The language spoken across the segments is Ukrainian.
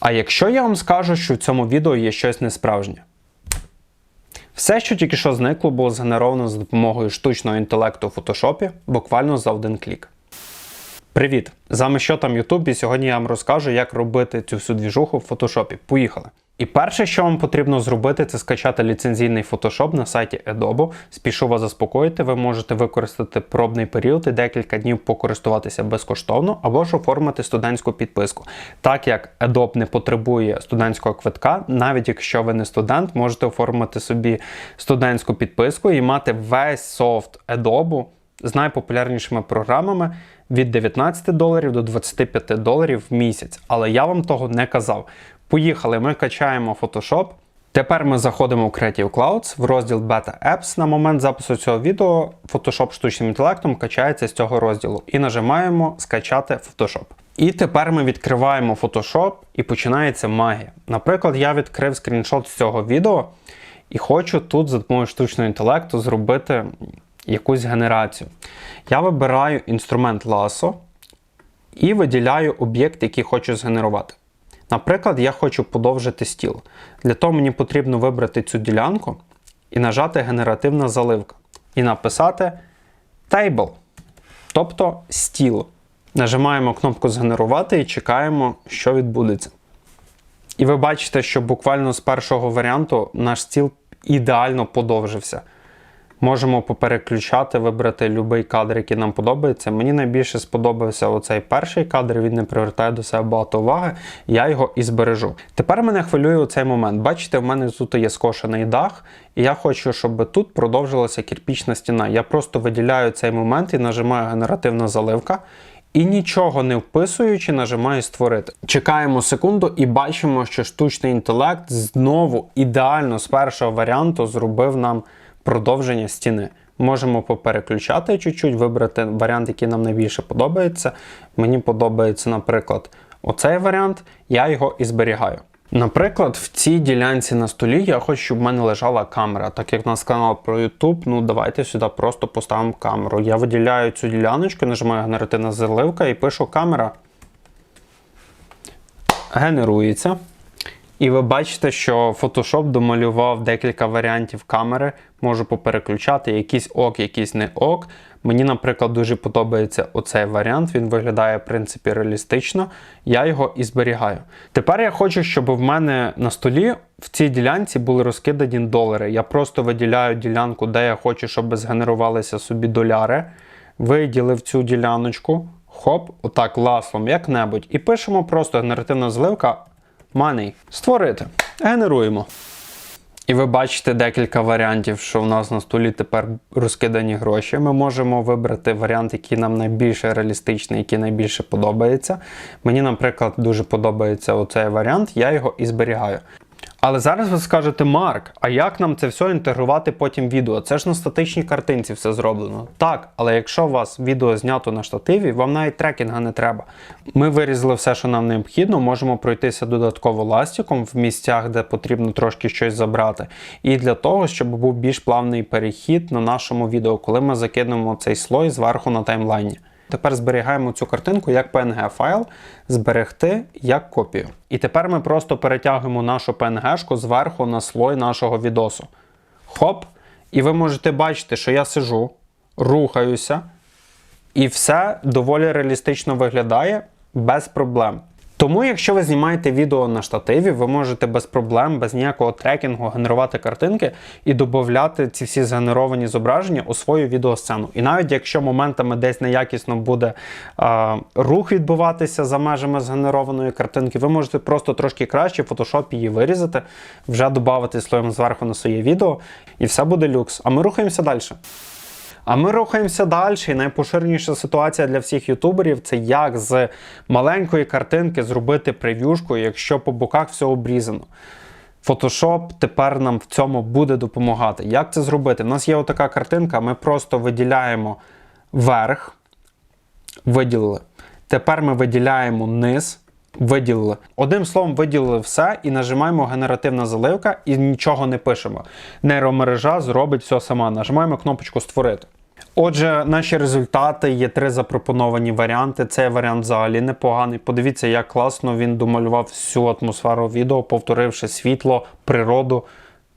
А якщо я вам скажу, що в цьому відео є щось несправжнє? Все, що тільки що зникло, було згенеровано за допомогою штучного інтелекту в фотошопі буквально за один клік. Привіт! З вами що там Ютуб, і сьогодні я вам розкажу, як робити цю всю двіжуху в фотошопі. Поїхали! І перше, що вам потрібно зробити, це скачати ліцензійний фотошоп на сайті Adobe. Спішу вас заспокоїти, ви можете використати пробний період і декілька днів покористуватися безкоштовно, або ж оформити студентську підписку. Так як Adobe не потребує студентського квитка, навіть якщо ви не студент, можете оформити собі студентську підписку і мати весь софт Adobe з найпопулярнішими програмами від 19 доларів до 25 доларів в місяць. Але я вам того не казав. Поїхали, ми качаємо Photoshop. Тепер ми заходимо в Creative Clouds в розділ Beta Apps. На момент запису цього відео Photoshop штучним інтелектом качається з цього розділу і нажимаємо скачати Photoshop. І тепер ми відкриваємо Photoshop і починається магія. Наприклад, я відкрив скріншот з цього відео і хочу тут за допомогою штучного інтелекту зробити якусь генерацію. Я вибираю інструмент Lasso і виділяю об'єкт, який хочу згенерувати. Наприклад, я хочу подовжити стіл. Для того мені потрібно вибрати цю ділянку і нажати генеративна заливка. І написати Table, тобто стіл. Нажимаємо кнопку Згенерувати і чекаємо, що відбудеться. І ви бачите, що буквально з першого варіанту наш стіл ідеально подовжився. Можемо попереключати, вибрати будь-який кадр, який нам подобається. Мені найбільше сподобався оцей перший кадр, він не привертає до себе багато уваги, я його і збережу. Тепер мене хвилює оцей момент. Бачите, в мене тут є скошений дах, і я хочу, щоб тут продовжилася кірпічна стіна. Я просто виділяю цей момент і нажимаю генеративна заливка. І нічого не вписуючи, нажимаю створити. Чекаємо секунду і бачимо, що штучний інтелект знову ідеально з першого варіанту зробив нам продовження стіни. Можемо попереключати чуть-чуть, вибрати варіант, який нам найбільше подобається. Мені подобається, наприклад, оцей варіант, я його і зберігаю. Наприклад, в цій ділянці на столі я хочу, щоб в мене лежала камера. Так як в нас канал про YouTube, ну давайте сюди просто поставимо камеру. Я виділяю цю діляночку, нажимаю генеративна заливка і пишу камера. Генерується. І ви бачите, що Photoshop домалював декілька варіантів камери. Можу попереключати, якийсь ок, якийсь не ок. Мені, наприклад, дуже подобається оцей варіант. Він виглядає, в принципі, реалістично. Я його і зберігаю. Тепер я хочу, щоб в мене на столі в цій ділянці були розкидані долари. Я просто виділяю ділянку, де я хочу, щоб згенерувалися собі доляри. Виділив цю діляночку. Хоп, отак ласлом, як-небудь. І пишемо просто генеративна зливка Money. Створити. Генеруємо. І ви бачите декілька варіантів, що в нас на столі тепер розкидані гроші. Ми можемо вибрати варіант, який нам найбільше реалістичний, який найбільше подобається. Мені, наприклад, дуже подобається оцей варіант, я його і зберігаю. Але зараз ви скажете, Марк, а як нам це все інтегрувати потім відео? Це ж на статичній картинці все зроблено. Так, але якщо у вас відео знято на штативі, вам навіть трекінга не треба. Ми вирізали все, що нам необхідно, можемо пройтися додатково ластиком в місцях, де потрібно трошки щось забрати. І для того, щоб був більш плавний перехід на нашому відео, коли ми закинемо цей слой зверху на таймлайні. Тепер зберігаємо цю картинку як PNG файл, зберегти як копію. І тепер ми просто перетягуємо нашу PNG-шку зверху на слой нашого відосу. Хоп! І ви можете бачити, що я сижу, рухаюся, і все доволі реалістично виглядає без проблем. Тому, якщо ви знімаєте відео на штативі, ви можете без проблем, без ніякого трекінгу генерувати картинки і додати ці всі згенеровані зображення у свою відеосцену. І навіть якщо моментами десь неякісно буде е, рух відбуватися за межами згенерованої картинки, ви можете просто трошки краще в фотошопі її вирізати, вже додати слоєм зверху на своє відео, і все буде люкс. А ми рухаємося далі. А ми рухаємося далі. І найпоширеніша ситуація для всіх ютуберів це як з маленької картинки зробити прев'юшку, якщо по боках все обрізано. Photoshop тепер нам в цьому буде допомагати. Як це зробити? У нас є отака картинка, ми просто виділяємо верх, виділили. Тепер ми виділяємо низ, виділили. Одним словом, виділили все і нажимаємо генеративна заливка і нічого не пишемо. Нейромережа зробить все сама. Нажимаємо кнопочку Створити. Отже, наші результати є три запропоновані варіанти. Цей варіант взагалі непоганий. Подивіться, як класно він домалював всю атмосферу відео, повторивши світло, природу,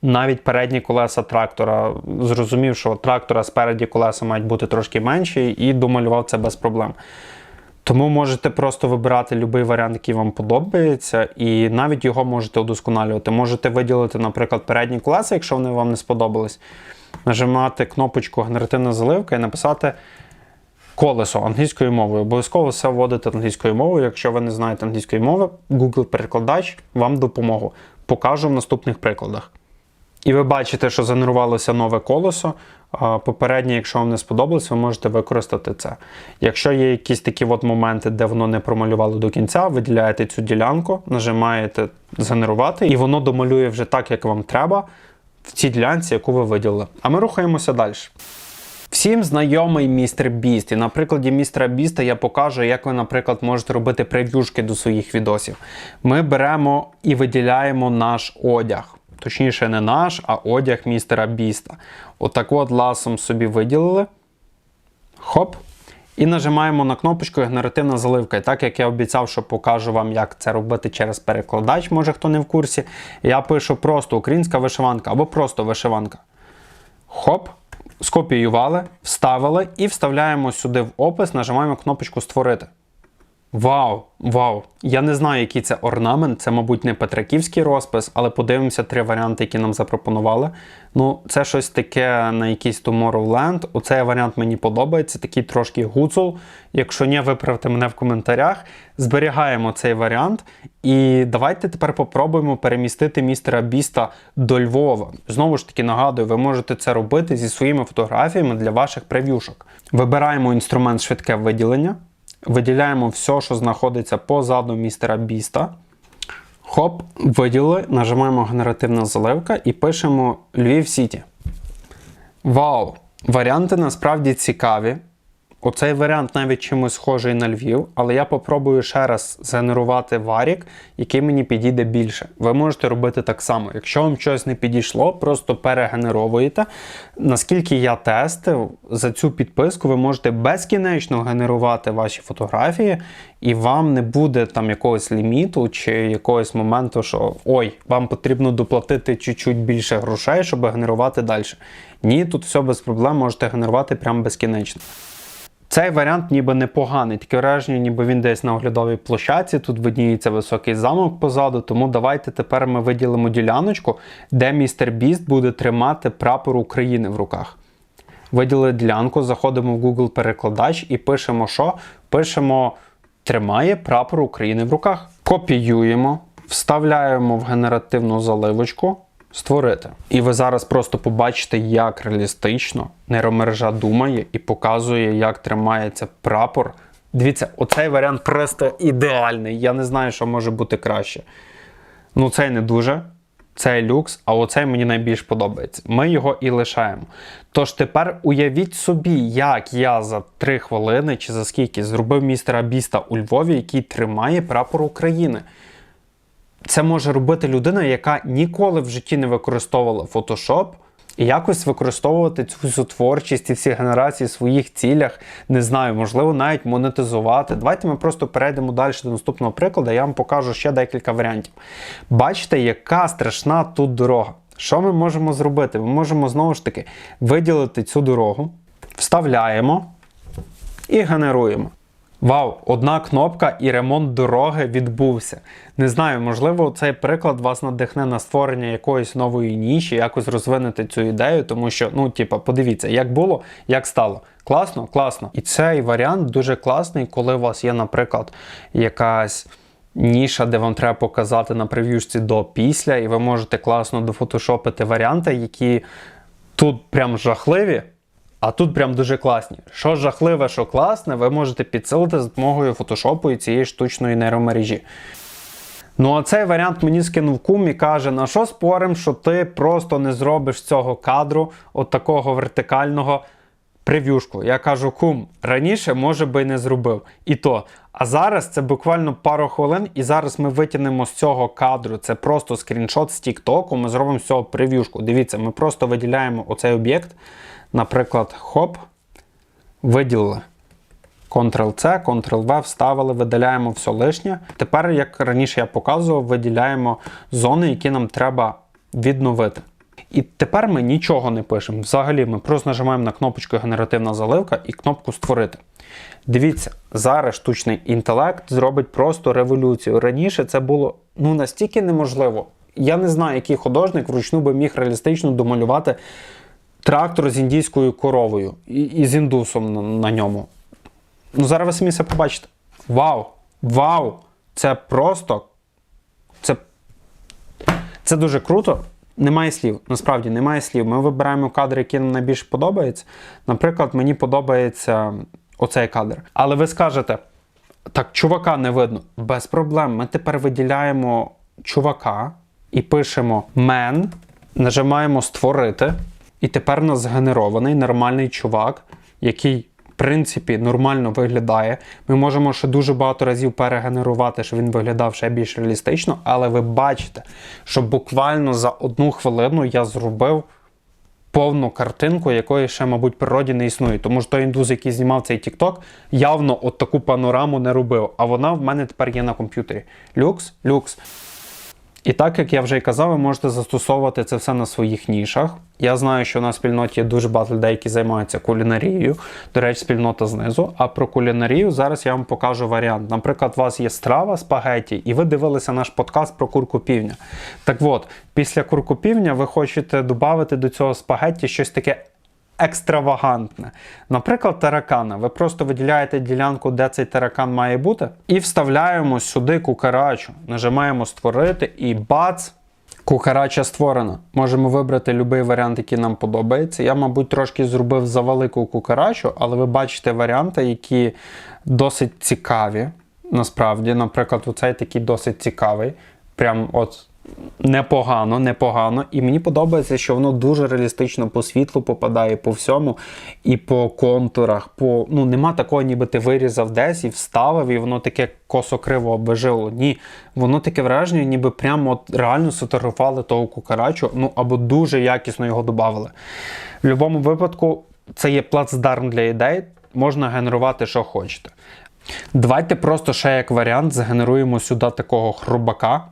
навіть передні колеса трактора. Зрозумів, що трактора спереді колеса мають бути трошки менші, і домалював це без проблем. Тому можете просто вибирати будь-який варіант, який вам подобається, і навіть його можете удосконалювати. Можете виділити, наприклад, передні колеса, якщо вони вам не сподобались, нажимати кнопочку Генеративна заливка і написати колесо англійською мовою. Обов'язково все вводити англійською мовою. Якщо ви не знаєте англійської мови, Google-перекладач вам допомогу. Покажу в наступних прикладах. І ви бачите, що згенерувалося нове колесо. Попереднє, якщо вам не сподобалось, ви можете використати це. Якщо є якісь такі от моменти, де воно не промалювало до кінця, виділяєте цю ділянку, нажимаєте згенерувати, і воно домалює вже так, як вам треба, в цій ділянці, яку ви виділили. А ми рухаємося далі. Всім знайомий містер Біст. І на прикладі містера Біста я покажу, як ви, наприклад, можете робити прев'юшки до своїх відосів. Ми беремо і виділяємо наш одяг. Точніше, не наш, а одяг містера Біста. Отак от ласом собі виділили. Хоп. І нажимаємо на кнопочку Генеративна заливка. І так як я обіцяв, що покажу вам, як це робити через перекладач, може хто не в курсі. Я пишу просто українська вишиванка або просто вишиванка. Хоп. Скопіювали, вставили і вставляємо сюди в опис, нажимаємо кнопочку Створити. Вау! Вау! Я не знаю, який це орнамент, це, мабуть, не петраківський розпис, але подивимося три варіанти, які нам запропонували. Ну, це щось таке на якийсь Tomorrowland. Оцей варіант мені подобається, такий трошки гуцул. Якщо ні, виправте мене в коментарях. Зберігаємо цей варіант. І давайте тепер попробуємо перемістити містера Біста до Львова. Знову ж таки, нагадую, ви можете це робити зі своїми фотографіями для ваших прев'юшок. Вибираємо інструмент швидке виділення. Виділяємо все, що знаходиться позаду містера Біста. Хоп, виділили, нажимаємо генеративна заливка і пишемо Львів Сіті. Вау! Варіанти насправді цікаві. Оцей варіант навіть чимось схожий на Львів, але я попробую ще раз згенерувати варік, який мені підійде більше. Ви можете робити так само. Якщо вам щось не підійшло, просто перегенеровуєте. Наскільки я тестив, за цю підписку ви можете безкінечно генерувати ваші фотографії, і вам не буде там якогось ліміту чи якогось моменту, що ой, вам потрібно доплатити чуть-чуть більше грошей, щоб генерувати далі. Ні, тут все без проблем можете генерувати прямо безкінечно. Цей варіант ніби непоганий, таке враження, ніби він десь на оглядовій площадці, тут видніється високий замок позаду, тому давайте тепер ми виділимо діляночку, де містер Біст буде тримати прапор України в руках. Виділили ділянку, заходимо в Google перекладач і пишемо що? Пишемо тримає прапор України в руках. Копіюємо, вставляємо в генеративну заливочку. Створити. І ви зараз просто побачите, як реалістично нейромережа думає і показує, як тримається прапор. Дивіться, оцей варіант просто ідеальний. Я не знаю, що може бути краще. Ну, цей не дуже. Цей люкс, а оцей мені найбільш подобається. Ми його і лишаємо. Тож тепер уявіть собі, як я за 3 хвилини чи за скільки зробив містера Біста у Львові, який тримає прапор України. Це може робити людина, яка ніколи в житті не використовувала Photoshop, і якось використовувати цю всю творчість і всі генерації в своїх цілях, не знаю, можливо, навіть монетизувати. Давайте ми просто перейдемо далі до наступного прикладу, я вам покажу ще декілька варіантів. Бачите, яка страшна тут дорога. Що ми можемо зробити? Ми можемо знову ж таки виділити цю дорогу, вставляємо і генеруємо. Вау, одна кнопка і ремонт дороги відбувся. Не знаю, можливо, цей приклад вас надихне на створення якоїсь нової ніші, якось розвинути цю ідею, тому що, ну, типа, подивіться, як було, як стало. Класно, класно. І цей варіант дуже класний, коли у вас є, наприклад, якась. Ніша, де вам треба показати на прев'юшці до після, і ви можете класно дофотошопити варіанти, які тут прям жахливі, а тут прям дуже класні. Що жахливе, що класне, ви можете підсилити за допомогою фотошопу і цієї штучної нейромережі. Ну, а цей варіант мені скинув кум і каже: на що спорим, що ти просто не зробиш цього кадру, от такого вертикального прев'юшку. Я кажу, кум, раніше, може би, не зробив. І то. А зараз це буквально пару хвилин, і зараз ми витягнемо з цього кадру. Це просто скріншот з Тіктоку. Ми зробимо з цього прев'юшку. Дивіться, ми просто виділяємо оцей об'єкт. Наприклад, хоп. виділили. Ctrl-C, Ctrl-V, вставили, видаляємо все лишнє. Тепер, як раніше я показував, виділяємо зони, які нам треба відновити. І тепер ми нічого не пишемо. Взагалі, ми просто нажимаємо на кнопочку Генеративна заливка і кнопку Створити. Дивіться, зараз штучний інтелект зробить просто революцію. Раніше це було ну настільки неможливо. Я не знаю, який художник вручну би міг реалістично домалювати трактор з індійською коровою і, і з індусом на, на ньому. Ну, зараз ви самі це побачите. Вау! Вау! Це просто. Це, це дуже круто. Немає слів. Насправді немає слів. Ми вибираємо кадри, які нам найбільше подобаються. Наприклад, мені подобається оцей кадр. Але ви скажете, так, чувака не видно. Без проблем. Ми тепер виділяємо чувака і пишемо мен, нажимаємо створити. І тепер у нас згенерований нормальний чувак, який, в принципі, нормально виглядає. Ми можемо ще дуже багато разів перегенерувати, щоб він виглядав ще більш реалістично, але ви бачите, що буквально за одну хвилину я зробив повну картинку, якої ще, мабуть, природі не існує. Тому що той індус, який знімав цей TikTok, явно от таку панораму не робив. А вона в мене тепер є на комп'ютері. Люкс, люкс. І так, як я вже й казав, ви можете застосовувати це все на своїх нішах. Я знаю, що на спільноті є дуже багато людей, які займаються кулінарією. До речі, спільнота знизу. А про кулінарію зараз я вам покажу варіант. Наприклад, у вас є страва спагеті, і ви дивилися наш подкаст про курку півня. Так от, після курку півня ви хочете додати до цього спагетті щось таке екстравагантне. Наприклад, таракана. Ви просто виділяєте ділянку, де цей таракан має бути, і вставляємо сюди кукарачу. Нажимаємо створити і бац! Кукарача створена. Можемо вибрати будь-який варіант, який нам подобається. Я, мабуть, трошки зробив за велику кукарачу, але ви бачите варіанти, які досить цікаві. Насправді, наприклад, оцей такий досить цікавий. Прям от непогано, непогано. І мені подобається, що воно дуже реалістично по світлу попадає по всьому, і по контурах. По... Ну, Нема такого, ніби ти вирізав десь і вставив, і воно таке косо-криво обежило. Ні, воно таке враження, ніби прямо от реально сфотографували того кукарачу, ну або дуже якісно його додали. В будь-якому випадку, це є плацдарм для ідей, можна генерувати, що хочете. Давайте просто ще як варіант згенеруємо сюди такого хрубака.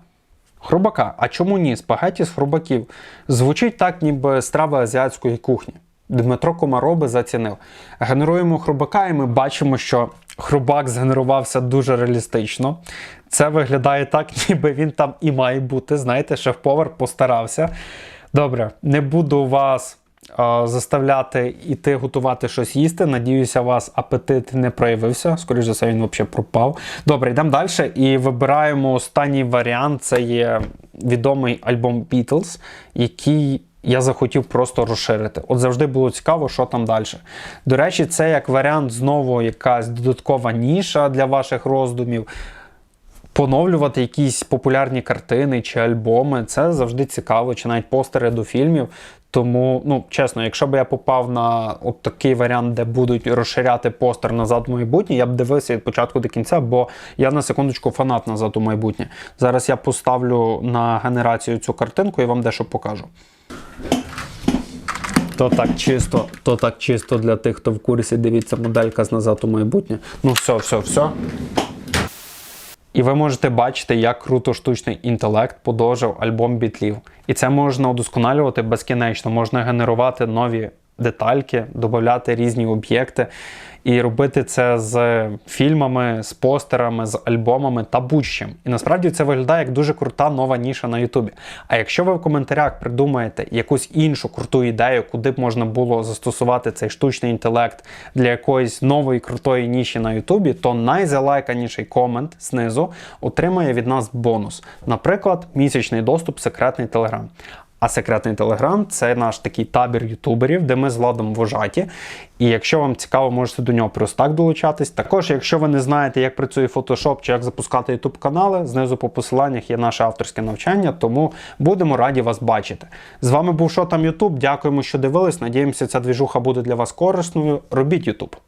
Хрубака. А чому ні? Спагеті з хрубаків. Звучить так, ніби страва азіатської кухні. Дмитро Комароби зацінив. Генеруємо хрубака, і ми бачимо, що хрубак згенерувався дуже реалістично. Це виглядає так, ніби він там і має бути. Знаєте, шеф-повар постарався. Добре, не буду вас заставляти іти готувати щось їсти. Надіюся, у вас апетит не проявився. Скоріше за все, він взагалі пропав. Добре, йдемо далі і вибираємо останній варіант. Це є відомий альбом Beatles, який. Я захотів просто розширити. От завжди було цікаво, що там далі. До речі, це як варіант знову якась додаткова ніша для ваших роздумів. Поновлювати якісь популярні картини чи альбоми це завжди цікаво, чи навіть постери до фільмів. Тому, ну чесно, якщо б я попав на от такий варіант, де будуть розширяти постер назад у майбутнє, я б дивився від початку до кінця, бо я на секундочку фанат назад у майбутнє. Зараз я поставлю на генерацію цю картинку і вам дещо покажу. То так чисто, то так чисто для тих, хто в курсі, дивіться моделька з назад у майбутнє. Ну, все, все, все. І ви можете бачити, як круто штучний інтелект подовжив альбом бітлів. І це можна удосконалювати безкінечно, можна генерувати нові детальки, додати різні об'єкти і робити це з фільмами, з постерами, з альбомами та будь-чим. І насправді це виглядає як дуже крута нова ніша на Ютубі. А якщо ви в коментарях придумаєте якусь іншу круту ідею, куди б можна було застосувати цей штучний інтелект для якоїсь нової крутої ніші на Ютубі, то найзалайканіший комент знизу отримає від нас бонус. Наприклад, місячний доступ секретний телеграм. А секретний телеграм це наш такий табір ютуберів, де ми з Владом вожаті. І якщо вам цікаво, можете до нього просто так долучатись. Також, якщо ви не знаєте, як працює Photoshop чи як запускати YouTube канали, знизу по посиланнях є наше авторське навчання, тому будемо раді вас бачити. З вами був Що там YouTube. Дякуємо, що дивились. Надіємося, ця двіжуха буде для вас корисною. Робіть YouTube.